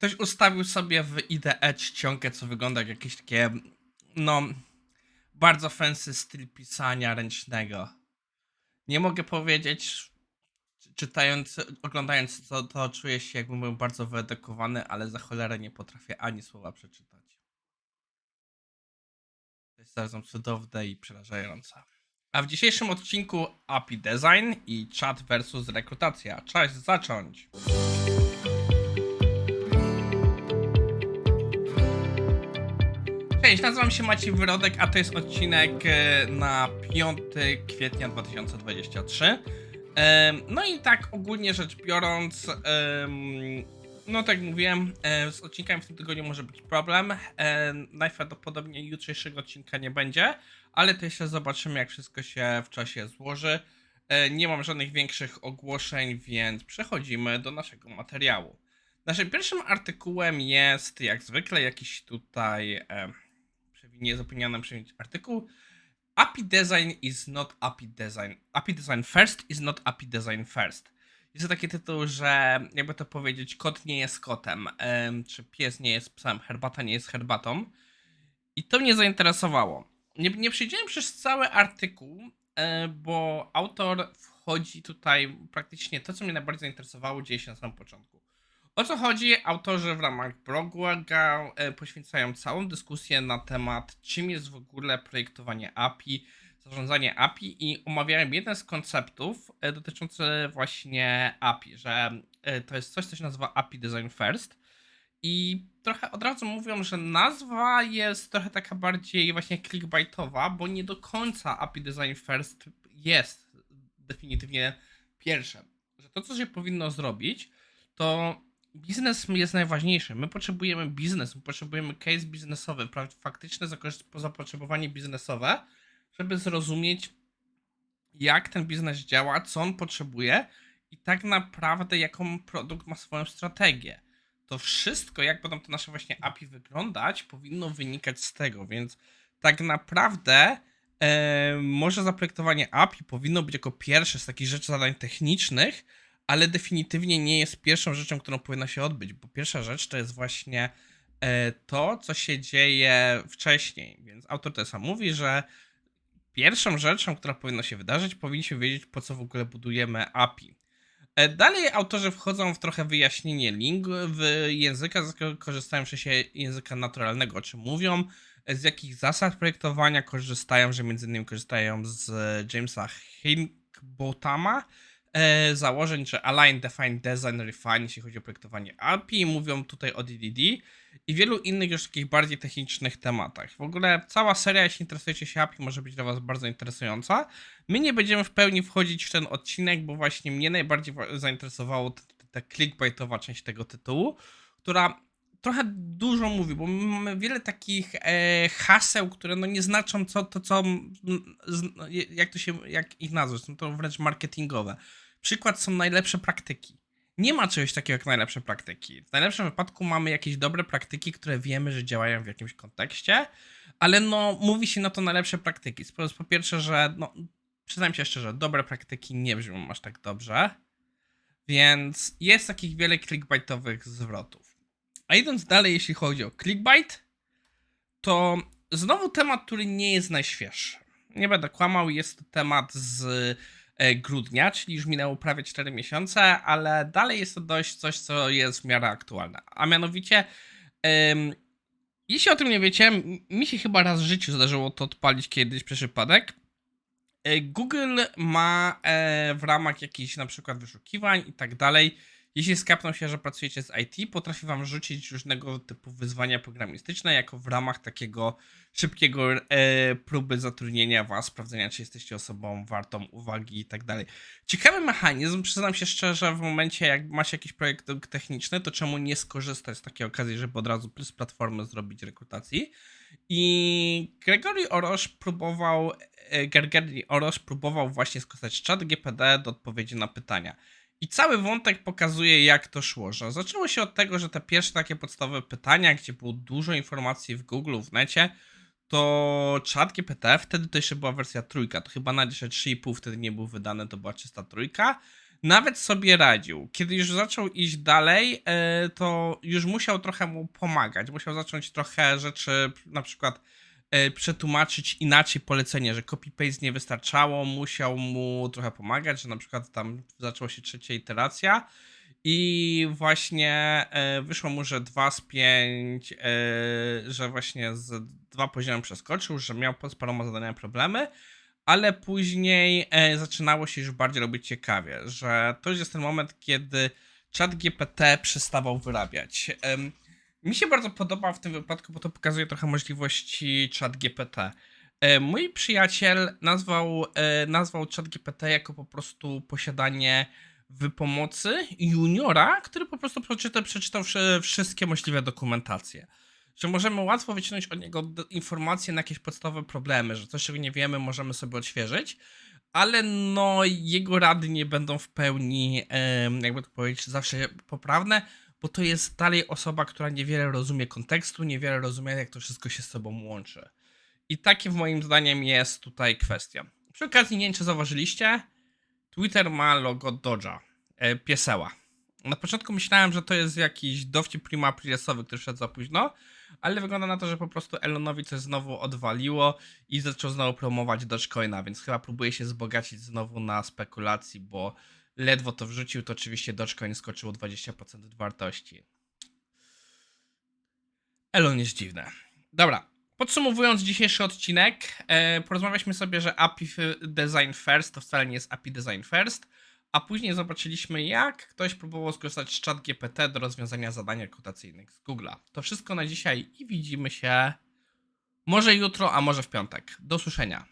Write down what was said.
Ktoś ustawił sobie w IDE czcionkę, co wygląda jak jakieś takie, no, bardzo fancy styl pisania ręcznego. Nie mogę powiedzieć, czy- czytając, oglądając to, to czuję się jakbym był bardzo wyedukowany, ale za cholerę nie potrafię ani słowa przeczytać. To jest zarazem cudowne i przerażające. A w dzisiejszym odcinku API Design i chat versus rekrutacja. Czas zacząć! Cześć, nazywam się Maciej Wyrodek, a to jest odcinek e, na 5 kwietnia 2023. Em, No i tak ogólnie rzecz biorąc, no tak jak mówiłem, e, z odcinkami w tym tygodniu może być problem. E, Najprawdopodobniej jutrzejszego odcinka nie będzie, ale to jeszcze zobaczymy jak wszystko się w czasie złoży. Nie mam żadnych większych ogłoszeń, więc przechodzimy do naszego materiału. Naszym pierwszym artykułem jest jak zwykle jakiś tutaj przewinienie zapomniany przyjąć artykuł. API design is not API design. API design first is not API design first. Jest to taki tytuł, że jakby to powiedzieć, kot nie jest kotem, em, czy pies nie jest psem, herbata nie jest herbatą. I to mnie zainteresowało. Nie, nie przejdziemy przez cały artykuł, e, bo autor wchodzi tutaj praktycznie to, co mnie najbardziej zainteresowało, dzieje się na samym początku. O co chodzi? Autorzy w ramach bloga e, poświęcają całą dyskusję na temat, czym jest w ogóle projektowanie API, zarządzanie API i omawiają jeden z konceptów e, dotyczący właśnie API, że e, to jest coś, co się nazywa API Design First. I trochę od razu mówią, że nazwa jest trochę taka bardziej właśnie clickbaitowa, bo nie do końca API Design First jest definitywnie pierwsze. Że to, co się powinno zrobić, to biznes jest najważniejszy. My potrzebujemy biznes, my potrzebujemy case biznesowy, faktyczne zapotrzebowanie biznesowe, żeby zrozumieć, jak ten biznes działa, co on potrzebuje i tak naprawdę jaką produkt ma swoją strategię. To wszystko, jak będą te nasze właśnie API wyglądać, powinno wynikać z tego, więc tak naprawdę e, może zaprojektowanie API powinno być jako pierwsze z takich rzeczy zadań technicznych, ale definitywnie nie jest pierwszą rzeczą, którą powinna się odbyć, bo pierwsza rzecz to jest właśnie e, to, co się dzieje wcześniej. Więc autor TESA mówi, że pierwszą rzeczą, która powinna się wydarzyć, powinniśmy wiedzieć, po co w ogóle budujemy API. E, Dalej autorzy wchodzą w trochę wyjaśnienie w języka, korzystają w języka naturalnego, o czym mówią, e, z jakich zasad projektowania korzystają, że między innymi korzystają z Jamesa Hinkbotama, e, założeń, że Align, Define, Design, Refine, jeśli chodzi o projektowanie API, mówią tutaj o DDD i wielu innych już takich bardziej technicznych tematach. W ogóle cała seria, jeśli interesujecie się API, może być dla Was bardzo interesująca. My nie będziemy w pełni wchodzić w ten odcinek, bo właśnie mnie najbardziej wa- zainteresowało ta clickbaitowa część tego tytułu, która trochę dużo mówi, bo my mamy wiele takich e, haseł, które no nie znaczą co, to, co, no, jak to się, jak ich nazwać, są to wręcz marketingowe. Przykład są najlepsze praktyki. Nie ma czegoś takiego jak najlepsze praktyki. W najlepszym wypadku mamy jakieś dobre praktyki, które wiemy, że działają w jakimś kontekście, ale no mówi się na to najlepsze praktyki. Po pierwsze, że no, przyznam się szczerze, dobre praktyki nie brzmią aż tak dobrze, więc jest takich wiele clickbaitowych zwrotów. A idąc dalej, jeśli chodzi o clickbait, to znowu temat, który nie jest najświeższy. Nie będę kłamał, jest to temat z e, grudnia, czyli już minęło prawie 4 miesiące, ale dalej jest to dość coś, co jest w miarę aktualne. A mianowicie, jeśli o tym nie wiecie, mi się chyba raz w życiu zdarzyło to odpalić kiedyś przez przypadek. E, Google ma e, w ramach jakichś na przykład wyszukiwań i tak dalej, jeśli skapną się, że pracujecie z IT, potrafi wam rzucić różnego typu wyzwania programistyczne, jako w ramach takiego szybkiego e, próby zatrudnienia was, sprawdzenia, czy jesteście osobą wartą uwagi i tak dalej. Ciekawy mechanizm, przyznam się szczerze, w momencie jak macie jakiś projekt techniczny, to czemu nie skorzystać z takiej okazji, żeby od razu z platformy zrobić rekrutacji. I Gregory Orosz próbował, e, Gregory Orosz próbował właśnie skorzystać z chat GPD do odpowiedzi na pytania. I cały wątek pokazuje, jak to szło. Że zaczęło się od tego, że te pierwsze takie podstawowe pytania, gdzie było dużo informacji w Google, w necie, to chat GPT, wtedy to jeszcze była wersja trójka, to chyba na dzisiaj 3,5 wtedy nie był wydany, to była czysta trójka. nawet sobie radził. Kiedy już zaczął iść dalej, e, to już musiał trochę mu pomagać. Musiał zacząć trochę rzeczy, na przykład przetłumaczyć inaczej polecenie, że copy-paste nie wystarczało, musiał mu trochę pomagać, że na przykład tam zaczęła się trzecia iteracja i właśnie e, wyszło mu, że 2 z 5, e, że właśnie z dwa poziomy przeskoczył, że miał z paroma zadaniami problemy, ale później e, zaczynało się już bardziej robić ciekawie, że to już jest ten moment, kiedy czat GPT przestawał wyrabiać. Mi się bardzo podoba w tym wypadku, bo to pokazuje trochę możliwości czat GPT. E, Mój przyjaciel nazwał, e, nazwał czat GPT jako po prostu posiadanie w pomocy juniora, który po prostu przeczytał, przeczytał wszy- wszystkie możliwe dokumentacje. Że możemy łatwo wyciągnąć od niego informacje na jakieś podstawowe problemy, że coś, czego nie wiemy, możemy sobie odświeżyć, ale no jego rady nie będą w pełni, jakby to powiedzieć, zawsze poprawne, bo to jest dalej osoba, która niewiele rozumie kontekstu, niewiele rozumie, jak to wszystko się z sobą łączy. I takie w moim zdaniem jest tutaj kwestia. Przy okazji, nie wiem czy zauważyliście, Twitter ma logo Dodge'a, e, pieseła. Na początku myślałem, że to jest jakiś dowcip prima aprilisowy, który szedł za późno, ale wygląda na to, że po prostu Elonowi coś znowu odwaliło i zaczął znowu promować Dogecoina, więc chyba próbuje się wzbogacić znowu na spekulacji, bo ledwo to wrzucił, to oczywiście Dogecoin skoczył o 20% od wartości. Elon jest dziwny. Dobra, podsumowując dzisiejszy odcinek, e, porozmawialiśmy sobie, że API Design First to wcale nie jest API Design First, a później zobaczyliśmy, jak ktoś próbował skorzystać z chat GPT do rozwiązania zadań rekrutacyjnych z Google'a. To wszystko na dzisiaj i widzimy się może jutro, a może w piątek. Do usłyszenia.